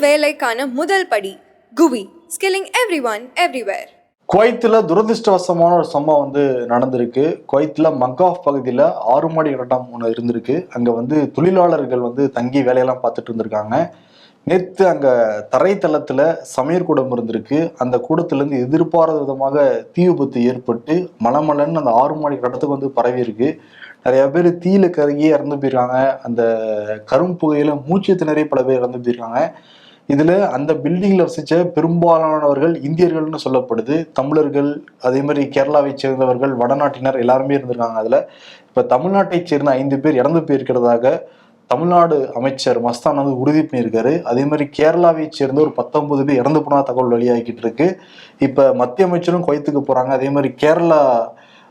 வேலைக்கான முதல் படி குவி ஸ்கில்லிங் எவ்ரி ஒன் எவ்ரிவேர் குவைத்தில் துரதிருஷ்டவசமான ஒரு சம்பவம் வந்து நடந்திருக்கு. குவைத்தில் மங்காஃப் பகுதியில் ஆறு மாடி கட்டடம் ஒன்று இருந்திருக்கு. அங்கே வந்து தொழிலாளர்கள் வந்து தங்கி வேலையெல்லாம் பார்த்துட்டு இருந்திருக்காங்க. நேற்று அங்கே தரைத்தளத்தில் சமையல் கூடம் இருந்திருக்கு. அந்த கூடத்துலேருந்து எதிர்பாராத விதமாக தீ விபத்து ஏற்பட்டு மலமலன்னு அந்த ஆறு மாடி கட்டடத்துக்கு வந்து பரவி இருக்கு. நிறைய பேர் தீயில கருகி இறந்து போயிருக்காங்க. அந்த கரும்புகையில மூச்சு திணறி பல பேர் இறந்து போயிருக்காங்க. இதுல அந்த பில்டிங்ல வசிச்ச பெரும்பாலானவர்கள் இந்தியர்கள்னு சொல்லப்படுது. தமிழர்கள் அதே மாதிரி கேரளாவை சேர்ந்தவர்கள் வடநாட்டினர் எல்லாருமே இருந்திருக்காங்க அதுல. இப்ப தமிழ்நாட்டை சேர்ந்த ஐந்து பேர் இறந்து போயிருக்கிறதாக தமிழ்நாடு அமைச்சர் மஸ்தான் வந்து உறுதி பண்ணியிருக்காரு. அதே மாதிரி கேரளாவை சேர்ந்த ஒரு பத்தொன்பது பேர் இறந்து போனா தகவல் வெளியாகிட்டு இருக்கு. இப்ப மத்திய அமைச்சரும் குவைத்துக்கு போறாங்க. அதே மாதிரி கேரளா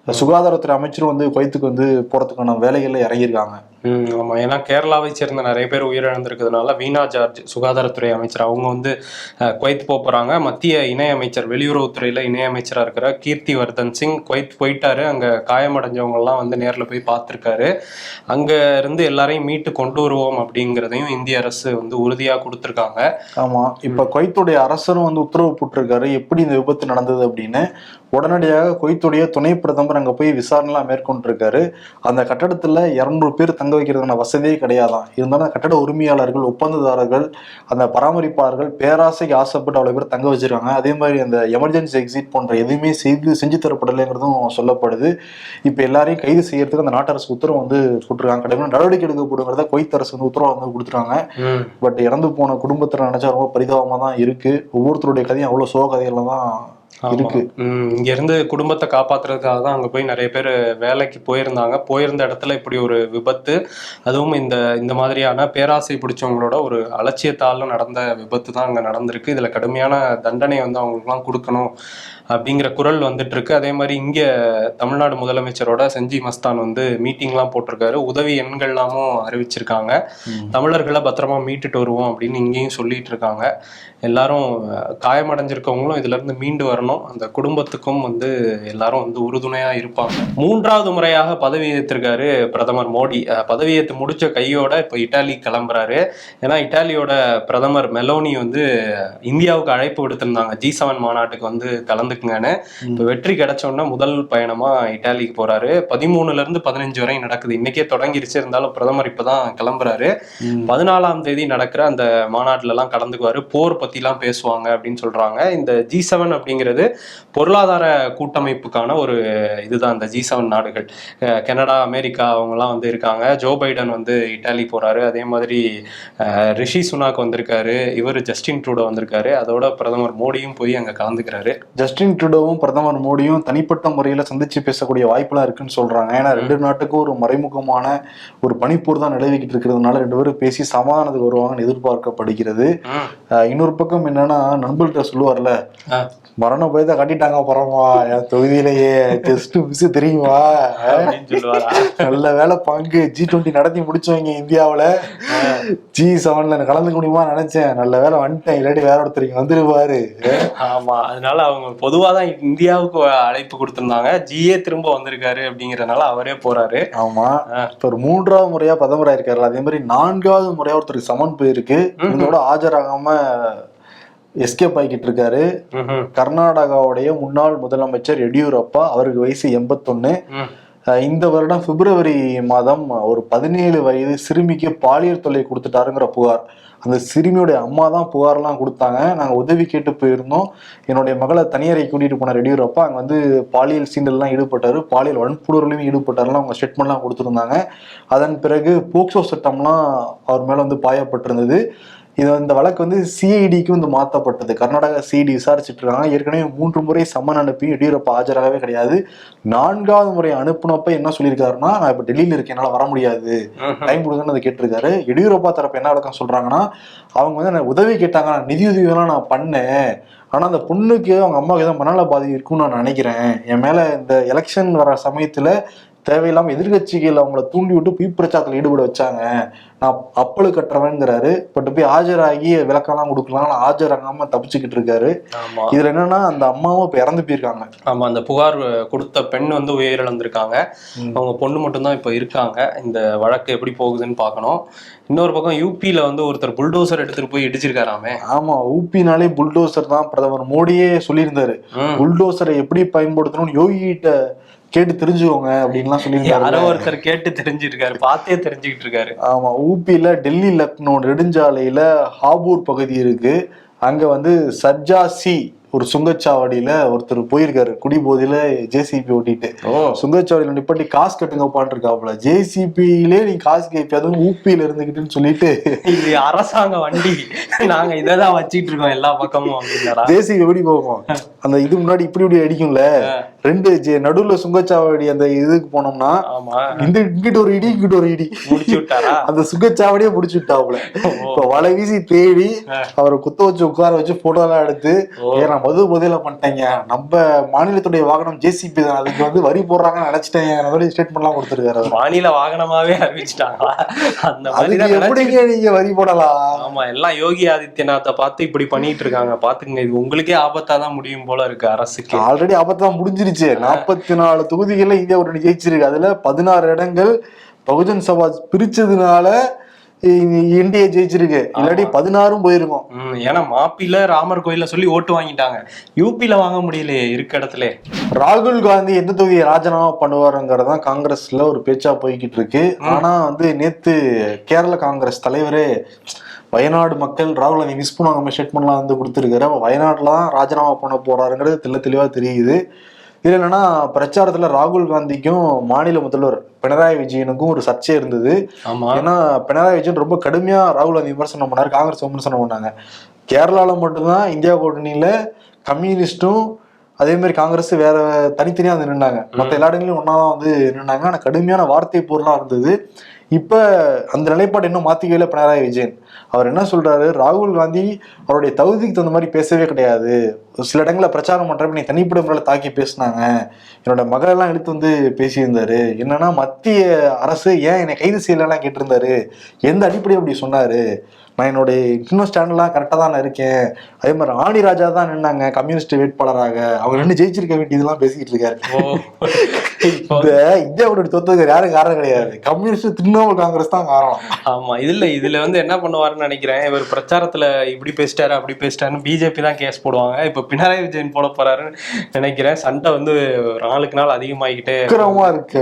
சுகாதாரத்துறை அமைச்சரும் வந்து குவைத்துக்கு வந்து போறதுக்கான வேலைகள்ல இறங்கியிருக்காங்க. ஆமாம் ஏன்னா கேரளாவை சேர்ந்த நிறைய பேர் உயிரிழந்திருக்கிறதுனால வீணா ஜார்ஜ் சுகாதாரத்துறை அமைச்சர் அவங்க வந்து குவைத் போக போகிறாங்க மத்திய இணையமைச்சர் வெளியுறவுத்துறையில் இணையமைச்சராக இருக்கிற கீர்த்தி வர்தன் சிங் குவைத் போயிட்டாரு. அங்கே காயமடைஞ்சவங்கலாம் வந்து நேரில் போய் பார்த்துருக்காரு. அங்கே இருந்து எல்லாரையும் மீட்டு கொண்டு வருவோம் அப்படிங்கிறதையும் இந்திய அரசு வந்து உறுதியாக கொடுத்துருக்காங்க. ஆமா. இப்ப குவைத்துடைய அரசரும் வந்து உத்தரவு போட்டிருக்காரு. எப்படி இந்த விபத்து நடந்தது அப்படின்னு. உடனடியாக குவைத்துடைய துணை பிரதமர் அங்க போய் விசாரணைலாம் மேற்கொண்டிருக்காரு. அந்த கட்டடத்துல இருநூறு பேர் தங்க வைக்கிறதுக்கான வசதியே கிடையாதாம். இருந்தாலும் கட்டட உரிமையாளர்கள் ஒப்பந்ததாரர்கள் அந்த பராமரிப்பாளர்கள் பேராசைக்கு ஆசைப்பட்டு அவ்வளவு பேர் தங்க வச்சிருக்காங்க. அதே மாதிரி அந்த எமர்ஜென்சி எக்ஸிட் போன்ற எதுவுமே செய்து செஞ்சு தரப்படலைங்கிறதும் சொல்லப்படுது. இப்ப எல்லாரையும் கைது செய்யறதுக்கு அந்த நாட்டு அரசு உத்தரவு வந்து போட்டிருக்காங்க. கடுமையான நடவடிக்கை எடுக்கப்படுங்கிறத குவைத் அரசு வந்து உத்தரவு வந்து கொடுத்துருக்காங்க பட் இறந்து போன குடும்பத்துல நினைச்சா ரொம்ப பரிதாபமா தான் இருக்கு. ஒவ்வொருத்தருடைய கதையும் அவ்வளவு சோக கதையில தான் இருக்கு. இங்க இருந்து குடும்பத்தை காப்பாத்துறதுக்காக தான் அங்க போய் நிறைய பேர் வேலைக்கு போயிருந்தாங்க. போயிருந்த இடத்துல இப்படி ஒரு விபத்து அதுவும் இந்த இந்த மாதிரியான பேராசை பிடிச்சவங்களோட ஒரு அலட்சியத்தால நடந்த விபத்து தான் அங்க நடந்திருக்கு. இதுல கடுமையான தண்டனை வந்து அவங்களுக்குலாம் கொடுக்கணும். அப்படிங்கிற குரல் வந்துட்டு இருக்கு அதே மாதிரி இங்க தமிழ்நாடு முதலமைச்சரோட செஞ்சி மஸ்தான் வந்து மீட்டிங்லாம் போட்டிருக்காரு. உதவி எண்கள்லாமும் அறிவிச்சிருக்காங்க. தமிழர்களை பத்திரமா மீட்டுட்டு வருவோம் அப்படின்னு இங்கேயும் சொல்லிட்டு இருக்காங்க எல்லாரும் காயமடைஞ்சிருக்கவங்களும் இதுல இருந்து மீண்டு வரணும். அந்த குடும்பத்துக்கும் வந்து எல்லாரும் வந்து உறுதுணையா இருப்பாங்க. மூன்றாவது முறையாக பதவி ஏற்றிருக்காரு பிரதமர் மோடி. அஹ், பதவியேற்று முடிச்ச கையோட இப்ப இட்டாலி கிளம்புறாரு. ஏன்னா இட்டாலியோட பிரதமர் மெலோனி வந்து இந்தியாவுக்கு அழைப்பு விடுத்திருந்தாங்க. ஜி செவன் மாநாட்டுக்கு வந்து கலந்துக்குங்கன்னு இப்ப வெற்றி கிடைச்ச உடனே முதல் பயணமா இட்டாலிக்கு போறாரு. பதிமூணுல இருந்து பதினஞ்சு வரை நடக்குது. இன்னைக்கே தொடங்கிருச்சு. இருந்தாலும் பிரதமர் இப்பதான் கிளம்புறாரு. பதினாலாம் தேதி நடக்கிற அந்த மாநாட்டுல எல்லாம் கலந்துக்குவாரு. போர் பத்தி எல்லாம் பேசுவாங்க அப்படின்னு சொல்றாங்க. இந்த ஜி செவன் அப்படிங்கிறது பொருளாதார கூட்டமைப்புக்கான ஒரு இதுதான் இந்த ஜி செவன் நாடுகள். கனடா அமெரிக்கா அவங்கெல்லாம் வந்து இருக்காங்க. ஜோ பைடன் வந்து இட்டாலி போறாரு. அதே மாதிரி ரிஷி சுனாக் வந்திருக்காரு. இவர் ஜஸ்டின் ட்ரூடோ வந்திருக்காரு. அதோட பிரதமர் மோடியும் போய் அங்க கலந்துக்கிறாரு. ஜஸ்டின் ட்ரூடோவும் பிரதமர் மோடியும் தனிப்பட்ட முறையில சந்திச்சு பேசக்கூடிய வாய்ப்பெல்லாம் இருக்குன்னு சொல்றாங்க. ஏன்னா ரெண்டு நாட்டுக்கும் ஒரு மறைமுகமான ஒரு பனிப்போர் தான் நிலவிக்கிட்டு இருக்கிறதுனால ரெண்டு பேரும் பேசி சமாதானத்துக்கு வருவாங்கன்னு எதிர்பார்க்கப்படுகிறது. இன்னொரு பக்கம் என்னன்னா நண்பர்கிட்ட சொல்லுவார்ல. மரண பயத்தை கட்டிட்டாங்க போறோமா என் தொகுதியிலேயே ஜஸ்ட் மிஸ் தெரியுமா? நல்ல வேலை பங்கு ஜி டுவெண்ட்டி நடத்தி முடிச்சவங்க இந்தியாவுல. ஜி செவன்ல கலந்துக்க முடியுமா நினைச்சேன். நல்ல வேலை வந்துட்டேன். இல்லாட்டி வேற ஒருத்தர் இங்க வந்துருவாரு. ஆமா அதனால அவங்க பொதுவா தான் இந்தியாவுக்கு அழைப்பு கொடுத்திருந்தாங்க. ஜிஏ திரும்ப வந்திருக்காரு அப்படிங்கறதுனால அவரே போறாரு. ஆமா. இப்ப ஒரு மூன்றாவது முறையா பிரதமர் ஆயிருக்காரு அதே மாதிரி நான்காவது முறையா ஒருத்தருக்கு சமன் போயிருக்கு. இதோட ஆஜராகாம எஸ்கேப் ஆகிக்கிட்டு இருக்காரு. கர்நாடகாவுடைய முன்னாள் முதலமைச்சர் எடியூரப்பா அவருக்கு வயசு எண்பத்தொன்னு. இந்த வருடம் பிப்ரவரி மாதம் ஒரு பதினேழு வயது சிறுமிக்கு பாலியல் தொல்லை கொடுத்துட்டாருங்கிற புகார். அந்த சிறுமியுடைய அம்மா தான் புகார்லாம் கொடுத்தாங்க. நாங்கள் உதவி கேட்டு போயிருந்தோம். என்னுடைய மகளை தனியறை கூட்டிகிட்டு போன எடியூரப்பா. அங்கே வந்து பாலியல் சீண்டல்லாம் ஈடுபட்டார். பாலியல் வன்புணர்வுலையும் ஈடுபட்டாருலாம் அவங்க ஸ்டேட்மெண்ட்லாம் கொடுத்துருந்தாங்க. அதன் பிறகு போக்சோ சட்டம்லாம் அவர் மேலே வந்து பாயப்பட்டிருந்தது. இது இந்த வழக்கு வந்து சிஐடிக்கு வந்து மாற்றப்பட்டது கர்நாடகா சிஐடி விசாரிச்சுட்டு இருக்காங்க ஏற்கனவே மூன்று முறை சம்மன் அனுப்பி எடியூரப்பா ஆஜராகவே கிடையாது. நான்காவது முறை அனுப்புனப்ப என்ன சொல்லியிருக்காருன்னா நான் இப்போ டெல்லியில் இருக்கேன். என்னால் வர முடியாது. டைம் கொடுங்கன்னு அதை கேட்டிருக்காரு. எடியூரப்பா தரப்பு என்ன விளக்கம் சொல்றாங்கன்னா அவங்க வந்து உதவி கேட்டாங்க நான் நிதி உதவியெல்லாம் நான் பண்ணேன். ஆனா அந்த பொண்ணுக்கு அவங்க அம்மாவுக்கு ஏதோ மனநல பாதி இருக்கும்னு நான் நினைக்கிறேன். என் மேல இந்த எலெக்ஷன் வர சமயத்துல தேவையில்லாம எதிர்கட்சிகள் அவங்கள தூண்டி விட்டு பொய் பிரச்சாரத்தில் ஈடுபட வச்சாங்க. நான் அப்பளு கட்டுறவங்கிறாரு பட் போய் ஆஜராகி விளக்கம்லாம் கொடுக்கலாம். ஆஜராகாம தப்பிச்சுக்கிட்டு இருக்காரு. இதுல என்னன்னா அந்த அம்மாவும் இப்ப இறந்து போயிருக்காங்க. ஆமா அந்த புகார் கொடுத்த பெண் வந்து உயிரிழந்திருக்காங்க. அவங்க பொண்ணு மட்டும்தான் இப்ப இருக்காங்க. இந்த வழக்கு எப்படி போகுதுன்னு பார்க்கணும். இன்னொரு பக்கம் யூபியில வந்து ஒருத்தர் புல்டோசர் எடுத்துட்டு போய் இடிச்சிருக்காராமே. ஆமா ஊப்பினாலே புல்டோசர் தான் பிரதமர் மோடியே சொல்லியிருந்தாரு. புல்டோசரை எப்படி பயன்படுத்தணும்னு யோகி கிட்ட தெரிஞ்சுக்கோங்க அப்படின்லாம் யாரோ சொல்லியிருந்தாரு ஒருத்தர் கேட்டு தெரிஞ்சிருக்காரு பார்த்தே தெரிஞ்சுக்கிட்டு இருக்காரு ஆமா ஊபியில டெல்லி லக்னோ நெடுஞ்சாலையில ஹாபூர் பகுதி இருக்கு. அங்க வந்து சர்ஜாசி ஒரு சுங்கச்சாவடியில ஒருத்தர் போயிருக்காரு குடிபோதையில ஜேசிபி ஓட்டிட்டு. சுங்கச்சாவடியில நிப்பாட்டி காசு கட்டுங்கப்பான்னு இருக்காப்புல ஜேசிபியிலே நீ காசு கேட்பி அதுவும் ஊபியில இருந்துகிட்டுன்னு சொல்லிட்டு. இது அரசாங்க வண்டி. நாங்க இததான் வச்சிட்டு இருக்கோம் எல்லா பக்கமும் ஜேசிபி எப்படி போகும்? அந்த இது முன்னாடி இப்படி இப்படி அடிக்கும்ல. ரெண்டு நடுவுல சுங்கச்சாவடி அந்த இதுக்கு போனோம்னா இந்த இங்கிட்ட ஒரு இடி இங்கிட்ட ஒரு இடி. முடிச்சு விட்டாரா? அந்த சுங்கச்சாவடியே முடிச்சு விட்டாப்புல. இப்ப வலை வீசி தேடி அவரை குத்த வச்சு உட்கார வச்சு போட்டோ எல்லாம் எடுத்து ஏன் நான் மது போதையில பண்ணிட்டேங்க. நம்ம மாநிலத்துடைய வாகனம் ஜேசிபி தான். அதுக்கு வந்து வரி போடுறாங்கன்னு நினைச்சிட்டேங்க அந்த மாதிரி ஸ்டேட்மெண்ட் எல்லாம் கொடுத்துருக்காரு. மாநில வாகனமாவே அறிவிச்சிட்டாங்களா? அந்த மாதிரி எப்படிங்க நீங்க வரி போடலாம்? ஆமா எல்லாம் யோகி ஆதித்யநாத்தை பார்த்து இப்படி பண்ணிட்டு இருக்காங்க. பாத்துக்கங்க இது உங்களுக்கே ஆபத்தா தான் முடியும் போல இருக்கு அரசுக்கு. ஆல்ரெடி ஆபத்தான் முடிஞ்சிருச்சு. நாற்பத்தி நாலு தொகுதிகள்ல இந்தியா கூட்டணி ஜெயிச்சிருக்கு அதுல பதினாறு இடங்கள் பகுஜன் சமாஜ் பிரிச்சதுனால இந்தியா ஜெயிச்சிருக்கு. இல்லாட்டி பதினாறும் போயிருக்கும். ஏன்னா மாப்பில ராமர் கோயில்ல சொல்லி ஓட்டு வாங்கிட்டாங்க. யூபில வாங்க முடியலையே இருக்க இடத்துல. ராகுல் காந்தி எந்த தொகுதியை ராஜினாமா பண்ணுவாருங்கிறதான் காங்கிரஸ்ல ஒரு பேச்சா போய்கிட்டு இருக்கு ஆனா வந்து நேத்து கேரள காங்கிரஸ் தலைவரே வயநாடு மக்கள் ராகுல் காந்தி மிஸ் பண்ணுவாங்க ஸ்டேட்மெண்ட்லாம் வந்து கொடுத்துருக்காரு. அப்ப வயநாட்டுல தான் ராஜினாமா பண்ண போறாருங்கிறது தெள்ள தெளிவா தெரியுது. இதுல என்னன்னா பிரச்சாரத்துல ராகுல் காந்திக்கும் மாநில முதல்வர் பினராயி விஜயனுக்கும் ஒரு சர்ச்சை இருந்தது. ஏன்னா பினராயி விஜயன் ரொம்ப கடுமையா ராகுல் காந்தி விமர்சனம் பண்ணாரு காங்கிரஸ் விமர்சனம் பண்ணாங்க. கேரளால மட்டும்தான் இந்தியா கூட்டணியில கம்யூனிஸ்டும் அதே மாதிரி காங்கிரஸ் வேற தனித்தனியா வந்து நின்னாங்க. மத்த எல்லா இடங்களையும் ஒன்னாதான் வந்து நின்னாங்க. ஆனா கடுமையான வார்த்தை போர்லாம் இருந்தது. இப்ப அந்த நிலைப்பாடு இன்னும் இல்லை பினராயி விஜயன். அவர் என்ன சொல்றாரு? ராகுல் காந்தி அவருடைய தகுதிக்கு தகுந்த மாதிரி பேசவே கிடையாது. சில இடங்கள்ல பிரச்சாரம் பண்றப்ப நீ தனிப்பட்ட முறையில் தாக்கி பேசினாங்க. என்னோட மகளெல்லாம் எடுத்து வந்து பேசியிருந்தாரு. என்னன்னா மத்திய அரசு ஏன் என்னை கைது செய்யலாம் கேட்டிருந்தாரு. எந்த அடிப்படையில் அப்படி சொன்னாரு? நான் என்னுடைய இன்னும் ஸ்டாண்ட்லாம் கரெக்டாக தான் நான் இருக்கேன். அதே மாதிரி ஆணி ராஜா தான் நின்னாங்க கம்யூனிஸ்ட் வேட்பாளராக. அவங்க ரெண்டு ஜெயிச்சிருக்க வேண்டியதெல்லாம் பேசிக்கிட்டு இருக்காரு. இந்த இந்தியாவோட தொத்துக்கு யாரும் காரணம் கிடையாது. கம்யூனிஸ்ட் திரிணாமுல் காங்கிரஸ் தான் காரணம். ஆமா இதுல இதுல வந்து என்ன பண்ணுவாருன்னு நினைக்கிறேன். இவர் பிரச்சாரத்துல இப்படி பேசிட்டாரு அப்படி பேசிட்டாருன்னு பிஜேபி தான் கேஸ் போடுவாங்க. இப்ப பினராயி விஜயன் போட போறாருன்னு நினைக்கிறேன். சண்டை வந்து நாளுக்கு நாள் அதிகமாகிக்கிட்டே உக்கிரமா இருக்கு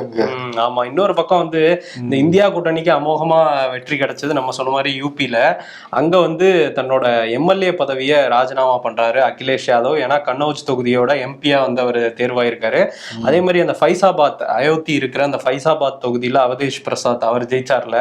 ஆமா. இன்னொரு பக்கம் வந்து இந்த இந்தியா கூட்டணிக்கு அமோகமா வெற்றி கிடைச்சது நம்ம சொன்ன மாதிரி யூபியில அங்க வந்து தன்னோட எம்எல்ஏ பதவியை ராஜினாமா பண்றாரு அகிலேஷ் யாதவ். ஏன்னா கன்னௌஜ் தொகுதியோட எம்பியா வந்து அவர் தேர்வாயிருக்காரு. அதே மாதிரி அந்த ஃபைசாபாத் அயோத்தி இருக்கிற அந்த ஃபைசாபாத் தொகுதியில அவதேஷ் பிரசாத் அவர் ஜெயிச்சார்ல.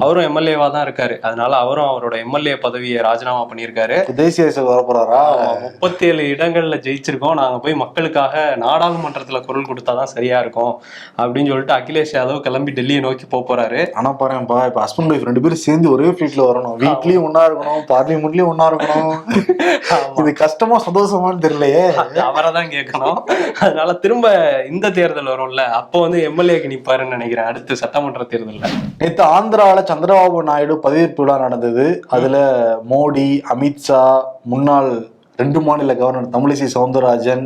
அவரும் எம்எல்ஏவா தான் இருக்காரு. அதனால அவரும் அவரோட எம்எல்ஏ பதவியை ராஜினாமா பண்ணியிருக்காரு. தேசிய அரசியல் வரப்போறாரா? முப்பத்தி ஏழு இடங்கள்ல ஜெயிச்சிருக்கோம். நாங்க போய் மக்களுக்காக நாடாளுமன்றத்துல குரல் கொடுத்தாதான் சரியா இருக்கும். அப்படின்னு சொல்லிட்டு அகிலேஷ் யாதவ் கிளம்பி டெல்லியை நோக்கி போறாரு. ஆனா பாருங்கப்பா இப்ப ஹஸ்பண்ட் ஒய்ஃப் ரெண்டு பேரும் சேர்ந்து ஒரே ஃபீல்ட்ல வரணும். வீட்லயும் ஒன்னா இருக்கணும் பார்லிமெண்ட்லயும் ஒன்னா இருக்கணும். இது கஷ்டமா சந்தோஷமான்னு தெரியலையே. அவரை தான் கேட்கணும். அதனால திரும்ப இந்த தேர்தல் வரும்ல. அப்போ வந்து எம்எல்ஏக்கு நிப்பாருன்னு நினைக்கிறேன். அடுத்து சட்டமன்ற தேர்தல்ல. நேத்து ஆந்திரால சந்திரபாபு நாயுடு பதவியேற்பு விழா நடந்தது. அதுல மோடி அமித்ஷா முன்னாள் ரெண்டு மாநில கவர்னர் தமிழிசை சவுந்தரராஜன்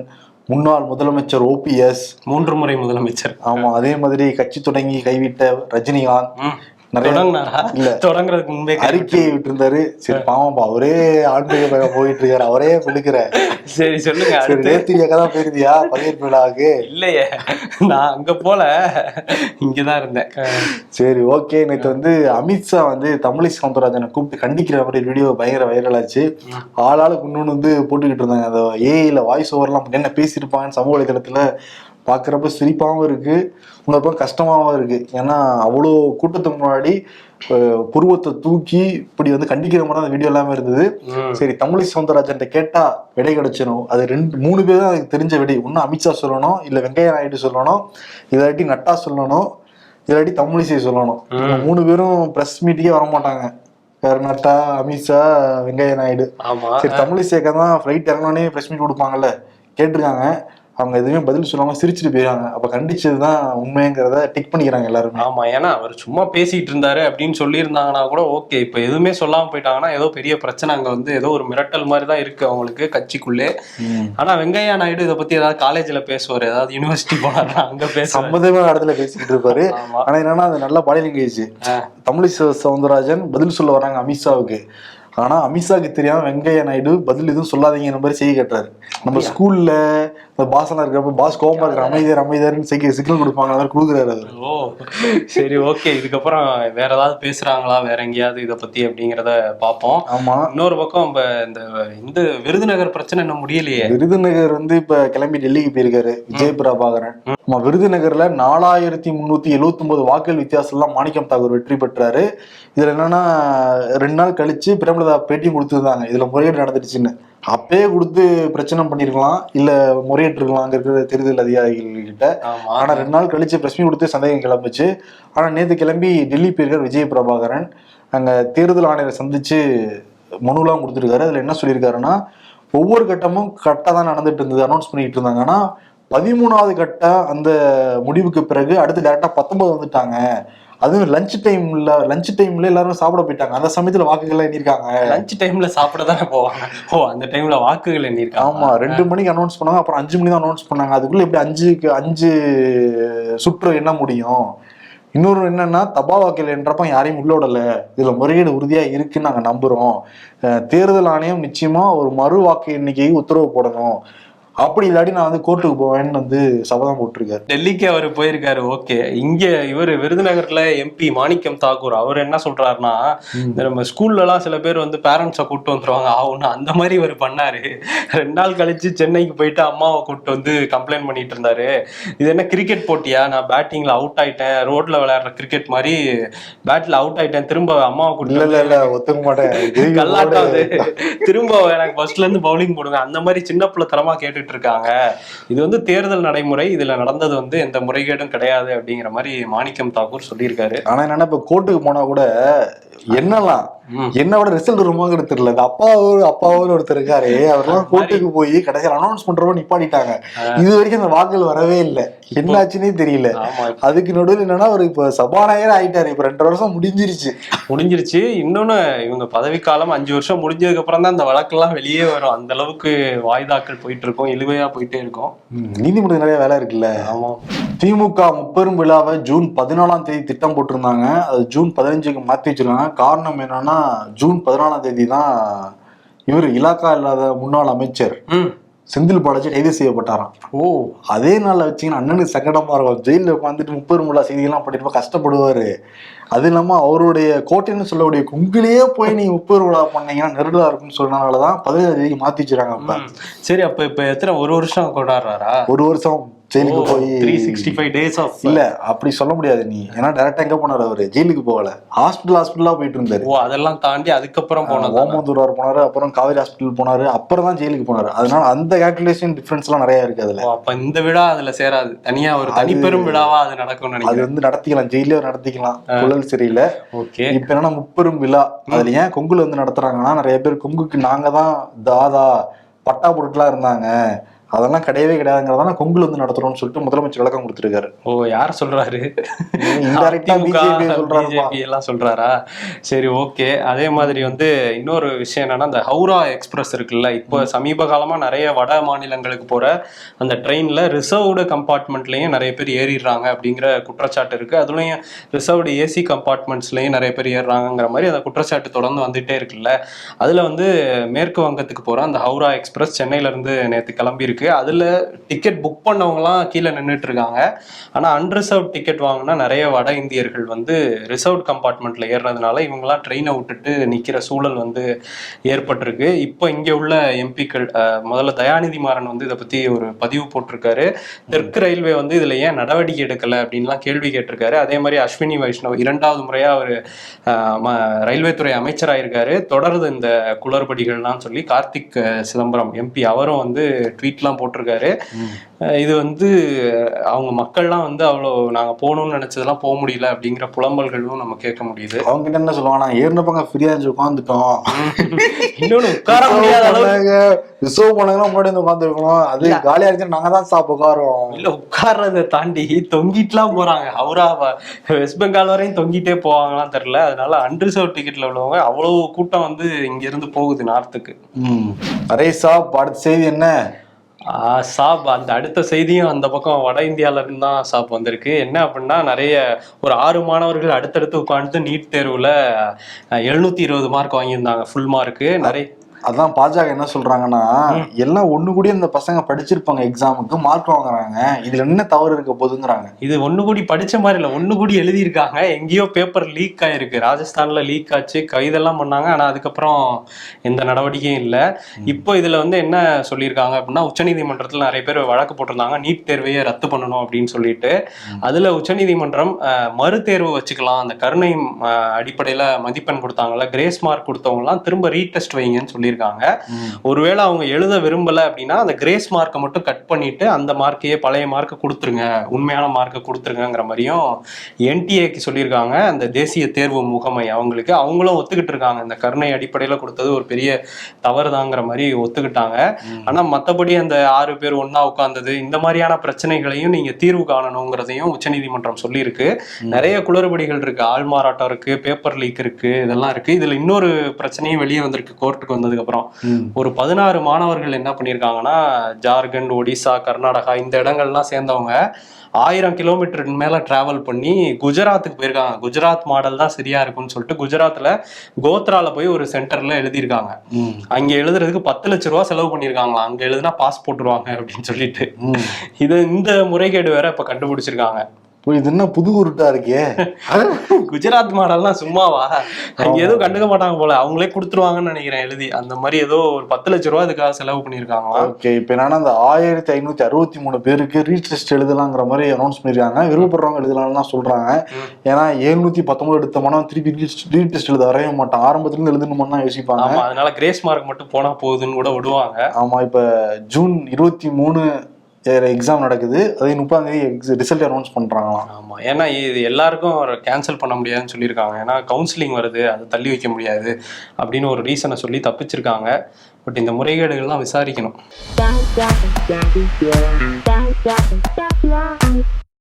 முன்னாள் முதலமைச்சர் ஓபிஎஸ் மூன்று முறை முதலமைச்சர். ஆமா அதே மாதிரி கட்சி தொடங்கி கைவிட்ட ரஜினிகாந்த் தொடங்குறதுக்கு முன்பே அறிக்கையை விட்டிருந்தாரு. சரி பாவம்பா அவரே ஆன்மீக போயிட்டு இருக்காரு. அவரே விழுக்கிற விட்டு- சரி சொல்லுங்க சரி நேத்திரியாக்க தான் போயிருந்தியா? பதவியேற்பு விழாவுக்கு? இல்லையே. நான் அங்க போல. இங்கதான் இருந்தேன். சரி ஓகே. நேற்று வந்து அமித்ஷா வந்து தமிழிசை சவுந்தரராஜனை கூப்பிட்டு கண்டிக்கிற மாதிரி வீடியோ பயங்கர வைரல் ஆச்சு. ஆளாளுக்கு இன்னொன்று வந்து போட்டுக்கிட்டு இருந்தாங்க. அந்த ஏஐல வாய்ஸ் ஓவர்லாம் என்ன பேசியிருப்பாங்கன்னு சமூக வலைதளத்துல பார்க்குறப்ப சிரிப்பாகவும் இருக்கு இன்னொரு பக்கம் கஷ்டமாகவும் இருக்கு. ஏன்னா அவ்வளோ கூட்டத்துக்கு முன்னாடி புருவத்தை தூக்கி இப்படி வந்து கண்டிக்கிற மாதிரி அந்த வீடியோ எல்லாமே இருந்தது. சரி தமிழிசை சவுந்தரராஜன் கேட்டா விடை கிடைச்சிடும் அது ரெண்டு மூணு பேர் தான் அதுக்கு தெரிஞ்ச விடை. ஒன்னும் அமித்ஷா சொல்லணும் இல்ல வெங்கையா நாயுடு சொல்லணும் இதாட்டி நட்டா சொல்லணும் இல்லாட்டி தமிழிசை சொல்லணும். மூணு பேரும் பிரஸ் மீட்டுக்கே வர மாட்டாங்க வேற நட்டா அமித்ஷா வெங்கையா நாயுடு. சரி தமிழிசைக்க தான் ஃப்ளைட் இறங்கினோடனே பிரஸ் மீட் கொடுப்பாங்கல்ல. கேட்டிருக்காங்க. அவங்க எதுவுமே பதில் சொல்லாம சிரிச்சுட்டு போயிறாங்க அப்ப கண்டிச்சதுதான் உண்மைங்கிறத டிக் பண்ணிக்கிறாங்க எல்லாருமே. ஆமா ஏன்னா அவர் சும்மா பேசிட்டு இருந்தாரு அப்படின்னு சொல்லியிருந்தாங்கன்னா கூட ஓகே இப்ப எதுவுமே சொல்லாம போயிட்டாங்கன்னா ஏதோ பெரிய பிரச்சனை அங்க வந்து ஏதோ ஒரு மிரட்டல் மாதிரி தான் இருக்கு அவங்களுக்கு கட்சிக்குள்ளே. ஆனா வெங்கையா நாயுடு இதை பத்தி ஏதாவது காலேஜ்ல பேசுவாரு ஏதாவது யூனிவர்சிட்டி போனாருன்னா அங்க பேசுவாரு. சம்மந்தமே இடத்துல பேசிக்கிட்டு இருப்பாரு. ஆனா என்னன்னா அது நல்ல பாடி லாங்குவேஜ் தமிழிசை சவுந்தரராஜன் பதில் சொல்ல வராங்க அமித்ஷாவுக்கு. ஆனா அமித்ஷாக்கு தெரியாம வெங்கையா நாயுடு பதில் எதுவும் சொல்லாதீங்கிற மாதிரி செய்ய கட்டுறாரு. நம்ம ஸ்கூல்ல இந்த பாசனா இருக்கிறப்ப பாஸ் கோபமா இருக்கிற அமைதியார் அமைதியார்னு செய்ய சிக்னல் கொடுப்பாங்க மாதிரி கொடுக்குறாரு அவர். ஓ சரி ஓகே இதுக்கப்புறம் வேற ஏதாவது பேசுறாங்களா? வேற எங்கேயாவது இதை பத்தி அப்படிங்கிறத பார்ப்போம். ஆமா. இன்னொரு பக்கம் இப்ப இந்த இந்த விருதுநகர் பிரச்சனை இன்னும் முடியலையே. விருதுநகர் வந்து இப்ப கிளம்பி டெல்லிக்கு போயிருக்காரு. விஜய் பிரபாகரன் ஆமா விருதுநகர்ல நாலாயிரத்தி முன்னூத்தி எழுவத்தி ஒன்பது வாக்குகள் வித்தியாசம்லாம் மாணிக்கம் தாக்கூர் வெற்றி பெற்றாரு. இதுல என்னன்னா ரெண்டு நாள் கழிச்சு பிரேமலதா பேட்டியும் கொடுத்துருந்தாங்க. இதுல முறையீடு நடந்துடுச்சுன்னு. அப்பயே கொடுத்து பிரச்சனை பண்ணிருக்கலாம் இல்ல முறையிட்டிருக்கலாங்கிறது தேர்தல் அதிகாரிகள் கிட்ட ஆனா ரெண்டு நாள் கழிச்சு பிரஸ் மீட் கொடுத்து சந்தேகம் கிளம்புச்சு. ஆனா நேத்து கிளம்பி டெல்லி போயிருக்கார் விஜய் பிரபாகரன் அங்க தேர்தல் ஆணையரை சந்திச்சு மனுலாம் கொடுத்துருக்காரு. அதுல என்ன சொல்லியிருக்காருன்னா ஒவ்வொரு கட்டமும் கரெக்டாக தான் நடந்துட்டு இருந்தது அனௌன்ஸ் பண்ணிட்டு இருந்தாங்க. ஆனா பதிமூணாவது கட்ட அந்த முடிவுக்கு பிறகு அடுத்து டேரக்டா பத்தொன்பது வந்துட்டாங்க. அதுவும் லஞ்ச் டைம்ல லஞ்ச் டைம்ல எல்லாரும் சாப்பிட போயிட்டாங்க. அந்த சமயத்துல வாக்குகள் எண்ணிருக்காங்க. லஞ்ச் டைம்ல சாப்பிட தானே போவாங்க. ஓ அந்த டைம்ல வாக்குகள் எண்ணிருக்காங்க. ஆமா ரெண்டு மணிக்கு அனௌன்ஸ் பண்ணாங்க அப்புறம் அஞ்சு மணி தான் அனௌன்ஸ் பண்ணாங்க. அதுக்குள்ள எப்படி அஞ்சுக்கு அஞ்சு சுற்று என்ன முடியும்? இன்னொரு என்னன்னா தபா வாக்கில் என்றப்ப யாரையும் உள்ள விடல. இதுல முறையீடு உறுதியா இருக்குன்னு நாங்க நம்புறோம். தேர்தல் ஆணையம் நிச்சயமா ஒரு மறு வாக்கு எண்ணிக்கைக்கு உத்தரவு போடணும். அப்படி இல்லாட்டி நான் வந்து கோர்ட்டுக்கு போவேன்னு வந்து சபதம் போட்டிருக்காரு. டெல்லிக்கு அவர் போயிருக்காரு ஓகே. இங்க இவர் விருதுநகர்ல எம்பி மாணிக்கம் தாக்கூர் அவர் என்ன சொல்றாருன்னா இந்த நம்ம ஸ்கூல்ல எல்லாம் சில பேர் வந்து பேரண்ட்ஸை கூட்டு வந்துருவாங்க. ஆகும்னு அந்த மாதிரி இவர் பண்ணாரு. ரெண்டு நாள் கழிச்சு சென்னைக்கு போயிட்டு அம்மாவை கூட்டு வந்து கம்ப்ளைண்ட் பண்ணிட்டு இருந்தாரு. இது என்ன கிரிக்கெட் போட்டியா? நான் பேட்டிங்ல அவுட் ஆயிட்டேன். ரோட்ல விளையாடுற கிரிக்கெட் மாதிரி பேட்ல அவுட் ஆயிட்டேன். திரும்ப அம்மாவை கூட்டு இல்ல இல்ல ஒத்துக்க மாட்டேன். திரும்ப எனக்கு ஃபர்ஸ்ட்ல இருந்து பவுலிங் போடுங்க. அந்த மாதிரி சின்ன பிள்ளைத்தனமா கேட்டுட்டு இருக்காங்க இது வந்து தேர்தல் நடைமுறை. இதுல நடந்தது வந்து எந்த முறைகேடும் கிடையாது அப்படிங்கிற மாதிரி மாணிக்கம் தாக்கூர் சொல்லியிருக்காரு. ஆனா என்னன்னா இப்ப கோர்ட்டுக்கு போனா கூட என்னலாம் என்னோட ரிசல்ட் வருமாங்கிறது தெரியல. இந்த அப்பா ஒரு அப்பாவும் ஒருத்தர் இருக்காரு. அவர்லாம் கோர்ட்டுக்கு போய் கடைசியில் அனௌன்ஸ் பண்றவங்க நிப்பாட்டிட்டாங்க. இது வரைக்கும் அந்த வாக்குகள் வரவே இல்லை. என்னாச்சுன்னே தெரியல. அதுக்கு நடுவில் என்னன்னா அவர் இப்ப சபாநாயகர் ஆயிட்டாரு. இப்ப ரெண்டு வருஷம் முடிஞ்சிருச்சு. முடிஞ்சிருச்சு. இன்னொன்னு இவங்க பதவிக்காலம் அஞ்சு வருஷம் முடிஞ்சதுக்கு அப்புறம் தான் அந்த வழக்கெல்லாம் வெளியே வரும். அந்த அளவுக்கு வாய்தாக்கள் போயிட்டு இருக்கும். இழுவையா போயிட்டே இருக்கும். நீதிமன்றம் நிறைய வேலை இருக்குல்ல? ஆமா. திமுக முப்பெரும் விழாவை ஜூன் பதினாலாம் தேதி திட்டம் போட்டிருந்தாங்க. அது ஜூன் பதினஞ்சுக்கு மாத்தி வச்சிருக்காங்க. காரணம் என்னன்னா ஜூன் பதினாலாம் தேதி தான் இவர் இலாக்கா இல்லாத முன்னாள் அமைச்சர் செந்தில் பாலாஜி கைது செய்யப்பட்டாராம். ஓ. அதே நாள்ல வச்சீங்கன்னா அண்ணனுக்கு சங்கடமா இருக்கும். ஜெயில உட்காந்துட்டு முப்பெரும் விழா செய்திகள்லாம் படிப்பா கஷ்டப்படுவாரு. அது இல்லாம அவருடைய கோட்டைன்னு சொல்லக்கூடிய கொங்கிலேயே போய் நீ முப்பெரும் விழா பண்ணீங்கன்னா நெருடலா இருக்கும்னு சொன்னனாலதான் பதினேழு தேதிக்கு மாத்தி வச்சிருக்காங்க அப்ப. சரி அப்ப இப்ப எத்தனை ஒரு வருஷம் கொண்டாடுறாரா? ஒரு வருஷம். ஜெயிலுக்கு போய் three sixty five days off இல்ல அப்படி சொல்ல முடியாது நீ. ஏன்னா டைரக்டா எங்க போனாரு அவரு? ஜெயிலுக்கு போகல. ஹாஸ்பிட்டல் ஹாஸ்பிட்டலா போயிட்டு இருந்தாரு. ஓ அதெல்லாம் தாண்டி அதுக்கப்புறம் போனது ஓமந்தூரார் போனாரு அப்புறம் காவேரி ஹாஸ்பிட்டல் போனாரு அப்புறம் தான் ஜெயிலுக்கு போனாரு. அதனால அந்த கால்குலேஷன் டிஃபரன்ஸ் எல்லாம் நிறைய இருக்கு அதுல. அப்ப இந்த விழா அதுல சேராது. தனியா ஒரு தனிப்பெரும் விழாவா அது நடக்கும்னு அது வந்து நடத்திக்கலாம். ஜெயிலே நடத்திக்கலாம். குழல் சிறையில. ஓகே. இப்ப என்னன்னா முப்பெரும் விழா. அதுல ஏன் கொங்குல வந்து நடத்துறாங்கன்னா நிறைய பேர் கொங்குக்கு நாங்க தான் தாதா பட்டா பொருட்களா இருந்தாங்க. அதெல்லாம் கிடையவே கிடையாதுங்கிறதால கொங்குல வந்து நடத்துறோம்னு சொல்லிட்டு முதலமைச்சர் விளக்கம் கொடுத்திருக்காரு. ஓ யார் சொல்றாரு? பிஜேபி எல்லாம் சொல்றாரா? சரி ஓகே. அதே மாதிரி வந்து இன்னொரு விஷயம் என்னன்னா இந்த ஹவுரா எக்ஸ்பிரஸ் இருக்குல்ல இப்போ சமீப காலமா நிறைய வட மாநிலங்களுக்கு போற அந்த ட்ரெயின்ல ரிசர்வ்டு கம்பார்ட்மெண்ட்லயும் நிறைய பேர் ஏறிடுறாங்க அப்படிங்கிற குற்றச்சாட்டு இருக்கு. அதுலயும் ரிசர்வ்டு ஏசி கம்பார்ட்மெண்ட்ஸ்லயும் நிறைய பேர் ஏறுறாங்கங்கிற மாதிரி அந்த குற்றச்சாட்டு தொடர்ந்து வந்துட்டே இருக்குல்ல. அதுல வந்து மேற்கு வங்கத்துக்கு போற அந்த ஹவுரா எக்ஸ்பிரஸ் சென்னையில இருந்து நேத்து கிளம்பி இருக்கு. அதுல டிக்கெட் புக் பண்ணவங்கலாம் கீழே நின்றுட்டு இருக்காங்க ஆனா அன்ரிசர்வ் டிக்கெட் வாங்கினா நிறைய வட இந்தியர்கள் வந்து ரிசர்வ் கம்பார்ட்மெண்ட்ல ஏறுறதுனால இவங்கலாம் ட்ரெயினை விட்டுட்டு நிக்கிற சூழல் வந்து ஏற்பட்டிருக்கு. இப்போ இங்க உள்ள எம்பிக்கள் முதல்ல தயாநிதி மாறன் வந்து இதை பத்தி ஒரு பதிவு போட்டிருக்காரு. தெற்கு ரயில்வே வந்து இதுல ஏன் நடவடிக்கை எடுக்கல அப்படின்லாம் கேள்வி கேட்டிருக்காரு. அதே மாதிரி அஸ்வினி வைஷ்ணவ் இரண்டாவது முறையா அவர் ரயில்வே துறை அமைச்சராயிருக்காரு. தொடருது இந்த குளறுபடிகள்லாம் சொல்லி கார்த்திக் சிதம்பரம் எம்பி அவரும் வந்து ட்வீட்லாம் ட்வீட்லாம் போட்டிருக்காரு. இது வந்து அவங்க மக்கள்லாம் வந்து அவ்வளோ நாங்க போகணும்னு நினைச்சதெல்லாம் போக முடியல அப்படிங்கிற புலம்பல்களும் நம்ம கேட்க முடியுது. அவங்க கிட்ட என்ன சொல்லுவாங்க நான் ஏறினப்பங்க ஃப்ரீயா இருந்துச்சு உட்காந்துட்டோம் இன்னொன்னு உட்கார முடியாத ரிசர்வ் பண்ணாங்க முன்னாடி வந்து உட்காந்துருக்கணும் அது காலியா இருந்துச்சு நாங்க தான் சாப்பிட உட்காரோம் இல்ல உட்கார்றதை தாண்டி தொங்கிட்டுலாம் போறாங்க. அவரா வ- வெஸ்ட் பெங்கால் வரையும் தொங்கிட்டே போவாங்களாம் தெரியல. அதனால அன்ரிசர்வ் டிக்கெட்ல உள்ளவங்க அவ்வளவு கூட்டம் வந்து இங்க இருந்து போகுது நார்த்துக்கு சாப் அடுத்த செய்தி என்ன? சாப் அந்த அடுத்த செய்தியும் அந்த பக்கம் வட இந்தியால இருந்து தான் சாப் வந்திருக்கு. என்ன அப்படின்னா நிறைய ஒரு ஆறு மாணவர்கள் அடுத்தடுத்து உட்காந்து நீட் தேர்வுல எழுநூத்தி இருபது மார்க் வாங்கியிருந்தாங்க ஃபுல் மார்க்கு நிறைய அதான் பாஜக என்ன சொல்றாங்கன்னா எல்லாம் ஒண்ணு கூடி இந்த பசங்க படிச்சிருப்பாங்க எக்ஸாமுக்கு மார்க் வாங்குறாங்க. இதுல என்ன தவறு இருக்க போதுங்கிறாங்க இது ஒண்ணு கூடி படிச்ச மாதிரி இல்ல ஒண்ணு கூடி எழுதியிருக்காங்க. எங்கேயோ பேப்பர் லீக் ஆயிருக்கு. ராஜஸ்தான்ல லீக் ஆச்சு. கைதெல்லாம் பண்ணாங்க. ஆனா அதுக்கப்புறம் எந்த நடவடிக்கையும் இல்ல. இப்போ இதுல வந்து என்ன சொல்லியிருக்காங்க அப்படின்னா உச்சநீதிமன்றத்துல நிறைய பேர் வழக்கு போட்டிருந்தாங்க. நீட் தேர்வையே ரத்து பண்ணணும் அப்படின்னு சொல்லிட்டு. அதுல உச்சநீதிமன்றம் மறு தேர்வு வச்சுக்கலாம். அந்த கருணை அடிப்படையில மதிப்பெண் கொடுத்தாங்கல்ல கிரேஸ் மார்க் கொடுத்தவங்க எல்லாம் திரும்ப ரீடெஸ்ட் வைங்கன்னு சொல்லியிருக்காங்க. ஒருவேளை அவங்க எழுத விரும்பல அப்படின்னா அந்த கிரேஸ் மார்க்கை மட்டும் கட் பண்ணிட்டு அந்த மார்க்கையே பழைய மார்க்கை கொடுத்துருங்க. உண்மையான மார்க்கை கொடுத்துருங்கிற மாதிரியும் என்டிஏக்கு சொல்லியிருக்காங்க. அந்த தேசிய தேர்வு முகமை அவங்களுக்கு. அவங்களும் ஒத்துக்கிட்டு இருக்காங்க. இந்த கருணை அடிப்படையில் கொடுத்தது ஒரு பெரிய தவறுதாங்கிற மாதிரி ஒத்துக்கிட்டாங்க. ஆனா மத்தபடி அந்த ஆறு பேர் ஒண்ணா உட்கார்ந்தது இந்த மாதிரியான பிரச்சனைகளையும் நீங்க தீர்வு காணணுங்கிறதையும் உச்சநீதிமன்றம் சொல்லியிருக்கு. நிறைய குளறுபடிகள் இருக்கு. ஆள்மாறாட்டம் இருக்கு பேப்பர் லீக் இருக்கு இதெல்லாம் இருக்கு. இதுல இன்னொரு பிரச்சனையும் வெளியே வந்திருக்கு. கோர்ட்டுக்கு வந்ததுக்கு அப்புறம் ம். ஒரு பதினாறு மாணவர்கள் என்ன பண்ணியிருக்காங்கன்னா ஜார்க்கண்ட் ஒடிசா கர்நாடகா இந்த இடங்கள்லாம் சேர்ந்தவங்க ஆயிரம் கிலோமீட்டர் மேல டிராவல் பண்ணி குஜராத்துக்கு போயிருக்காங்க குஜராத் மாடல் தான் சரியா இருக்கும்னு சொல்லிட்டு குஜராத்ல கோத்ரால போய் ஒரு சென்டர்ல எழுதியிருக்காங்க. அங்க எழுதுறதுக்கு பத்து லட்ச ரூபா செலவு பண்ணிருக்காங்களா அங்க எழுதுனா பாஸ் போட்டுருவாங்க அப்படின்னு சொல்லிட்டு. இது இந்த முறைகேடு வேற இப்ப கண்டுபிடிச்சிருக்காங்க இது என்ன புது உருட்டா இருக்கே? குஜராத் மாடல்லாம் சும்மாவா? அங்க எதுவும் கண்டுக்க மாட்டாங்க போல. அவங்களே கொடுத்துருவாங்கன்னு நினைக்கிறேன் எழுதி. அந்த மாதிரி ஏதோ ஒரு பத்து லட்ச ரூபா இதுக்காக செலவு பண்ணிருக்காங்களா ஓகே இப்ப என்னன்னா அந்த ஆயிரத்தி ஐநூத்தி அறுபத்தி மூணு பேருக்கு ரீடெஸ்ட் எழுதலாங்கிற மாதிரி அனௌன்ஸ் பண்ணிருக்காங்க விருப்பப்படுறவங்க எழுதலாம்னு சொல்றாங்க. ஏன்னா எழுநூத்தி பத்தொன்பது எடுத்த மாணவன் திருப்பி ரீடெஸ்ட் எழுத வரைய மாட்டான். ஆரம்பத்துல இருந்து எழுதணும்னு தான் யோசிப்பாங்க. அதனால கிரேஸ் மார்க் மட்டும் போனா போகுதுன்னு கூட விடுவாங்க. ஆமா இப்ப ஜூன் இருபத்தி மூணு எக்ஸாம் நடக்குது அது முப்பதாம் தேதி ரிசல்ட் அனௌன்ஸ் பண்றாங்களாம் ஆமா ஏன்னா இது எல்லாருக்கும் கேன்சல் பண்ண முடியாதுன்னு சொல்லியிருக்காங்க ஏன்னா கவுன்சிலிங் வருது அதை தள்ளி வைக்க முடியாது அப்படின்னு ஒரு ரீசனை சொல்லி தப்பிச்சிருக்காங்க பட் இந்த முறைகேடுகள்லாம் விசாரிக்கணும்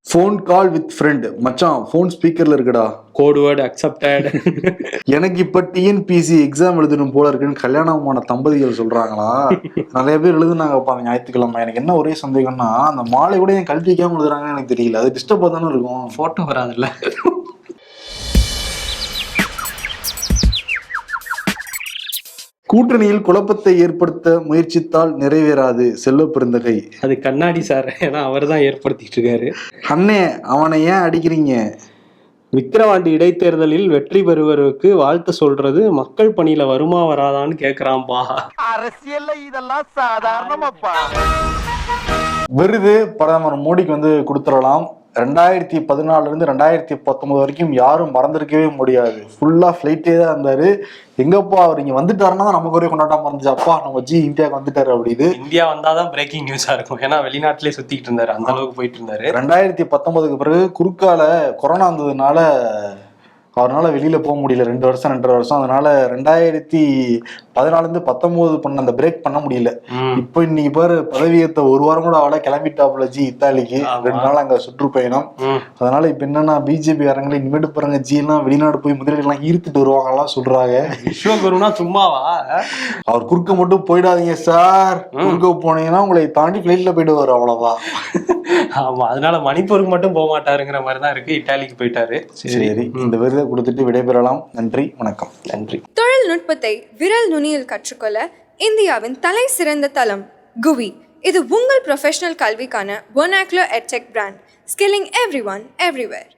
ஃபோன் கால் வித் ஃப்ரெண்ட் மச்சான் ஃபோன் ஸ்பீக்கர்ல இருக்குடா. கோட் வேர்டு அக்செப்டட் எனக்கு இப்ப டிஎன்பிசி எக்ஸாம் எழுதணும் போல இருக்குன்னு கல்யாணமான தம்பதிகள் சொல்றாங்களா? நிறைய பேர் எழுதுனாங்கப்பா அந்த ஞாயிற்றுக்கிழமை. எனக்கு என்ன ஒரே சந்தேகம்னா அந்த மாலை கூட என் கல்வி வைக்காம எழுதுறாங்கன்னு எனக்கு தெரியல. அது டிஸ்டர்ப் தானே இருக்கும். போட்டோ வராதுல்ல. கூட்டணியில் குழப்பத்தை ஏற்படுத்த முயற்சித்தால் நிறைவேறாது. செல்வ பெருந்தகை. அது கண்ணாடி சார். ஏன்னா அவர் தான் ஏற்படுத்திட்டு இருக்காரு அண்ணே அவனை ஏன் அடிக்கிறீங்க? விக்கிரவாண்டி இடைத்தேர்தலில் வெற்றி பெறுவருக்கு வாழ்த்து சொல்றது மக்கள் பணியில வருமா வராதான்னு கேக்குறான்பா. அரசியல்ல இதெல்லாம் சாதாரணமாப்பா. விருது பிரதமர் மோடிக்கு வந்து கொடுத்துடலாம். ரெண்டாயிரத்தி பதினாலுல இருந்து ரெண்டாயிரத்தி பத்தொன்பது வரைக்கும் யாரும் மறந்திருக்கவே முடியாது. ஃபுல்லா ஃபிளைட்டே தான் இருந்தாரு. எங்கப்பா அவர் இங்க வந்துட்டாருன்னா தான் நமக்கு ஒரே கொண்டாட்டாம இருந்துச்சு. அப்பா நம்ம ஜி இந்தியாவுக்கு வந்துட்டாரு அப்படின்னு இந்தியா வந்தாதான் பிரேக்கிங் நியூஸா இருக்கும். ஏன்னா வெளிநாட்டிலே சுத்திட்டு இருந்தாரு. அந்த அளவுக்கு போயிட்டு இருந்தாரு. ரெண்டாயிரத்தி பத்தொன்பதுக்கு பிறகு குறுக்கால கொரோனா வந்ததுனால அவரால் வெளியில போக முடியல. ரெண்டு வருஷம் ரெண்டரை வருஷம். அதனால ரெண்டாயிரத்தி பதினாலுல இருந்து பத்தொன்பது பண்ண அந்த பிரேக் பண்ண முடியல. இப்போ இன்னைக்கு பாரு பதவியேத்த ஒரு வாரம் கூட அவளை கிளம்பிட்டாப்புல ஜி இத்தாலிக்கு. ரெண்டு நாள் அங்க சுற்றுப்பயணம். அதனால இப்ப என்னன்னா பிஜேபி காரங்களே இனிமேட்டு பாருங்க ஜி எல்லாம் வெளிநாடு போய் முதலீடுலாம் ஈர்த்துட்டு வருவாங்கலாம் சொல்றாங்க. விஸ்வகுருனா சும்மாவா? அவர் குறுக்க மட்டும் போயிடாதீங்க சார். குறுக்க போனீங்கன்னா உங்களை தாண்டி பிளைட்ல போயிடுவாரு அவ்வளவுதான். ஆமா அதனால மணிப்பூருக்கு மட்டும் போக மாட்டாருங்கிற மாதிரி தான் இருக்கு. இட்டாலிக்கு போயிட்டாரு. சரி இந்த விருதை கொடுத்துட்டு விடைபெறலாம். நன்றி வணக்கம். நன்றி. தொழில்நுட்பத்தை விரல் நுனியில் கற்றுக்கொள்ள இந்தியாவின் தலை சிறந்த தளம் குவி. இது உங்கள் ப்ரொஃபஷனல் கல்விக்கான ஒனாக்லோ எட்செக் brand skilling every one everywhere